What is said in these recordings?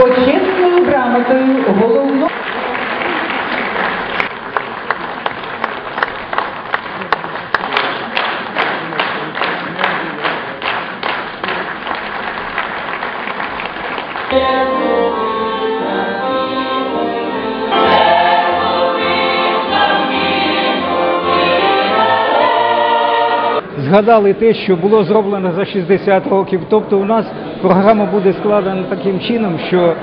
Почесною грамотою головного згадали те, що було зроблено за 60 років. Тобто у нас програма буде складена таким чином, що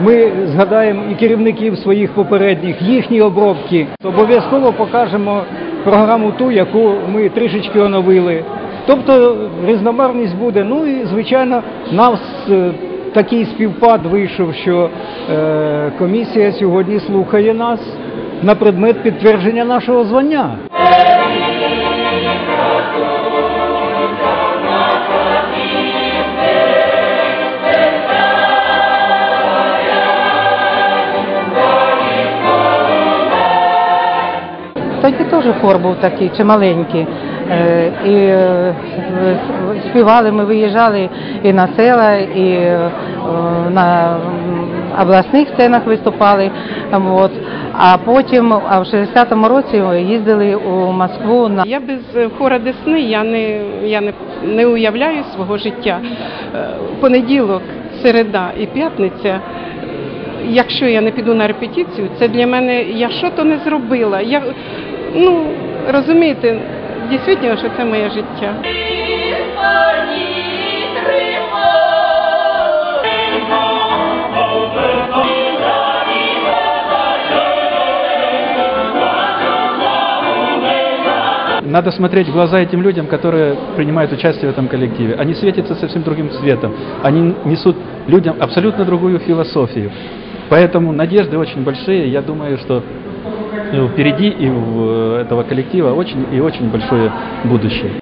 ми згадаємо і керівників своїх попередніх, їхні обробки. Обов'язково покажемо програму ту, яку ми трішечки оновили. Тобто різномарність буде. Ну і звичайно, нас е, такий співпад вийшов, що е, комісія сьогодні слухає нас на предмет підтвердження нашого звання. Тоді теж хор був такий, чималенький. Е, І е, співали, ми виїжджали і на села, і е, на обласних сценах виступали. А потім, а в 60-му році їздили у Москву на Я без хора Десни я не, я не, не уявляю свого життя. Понеділок, середа і п'ятниця. Якщо я не піду на репетицію, це для мене я що то не зробила. Я ну розумієте, дійсно, що це моє життя. Надо смотреть в глаза этим людям, которые принимают участие в этом коллективе. Они светятся совсем другим цветом. Они несут людям абсолютно другую философию. Поэтому надежды очень большие. Я думаю, что э, впереди и у этого коллектива очень и очень большое будущее.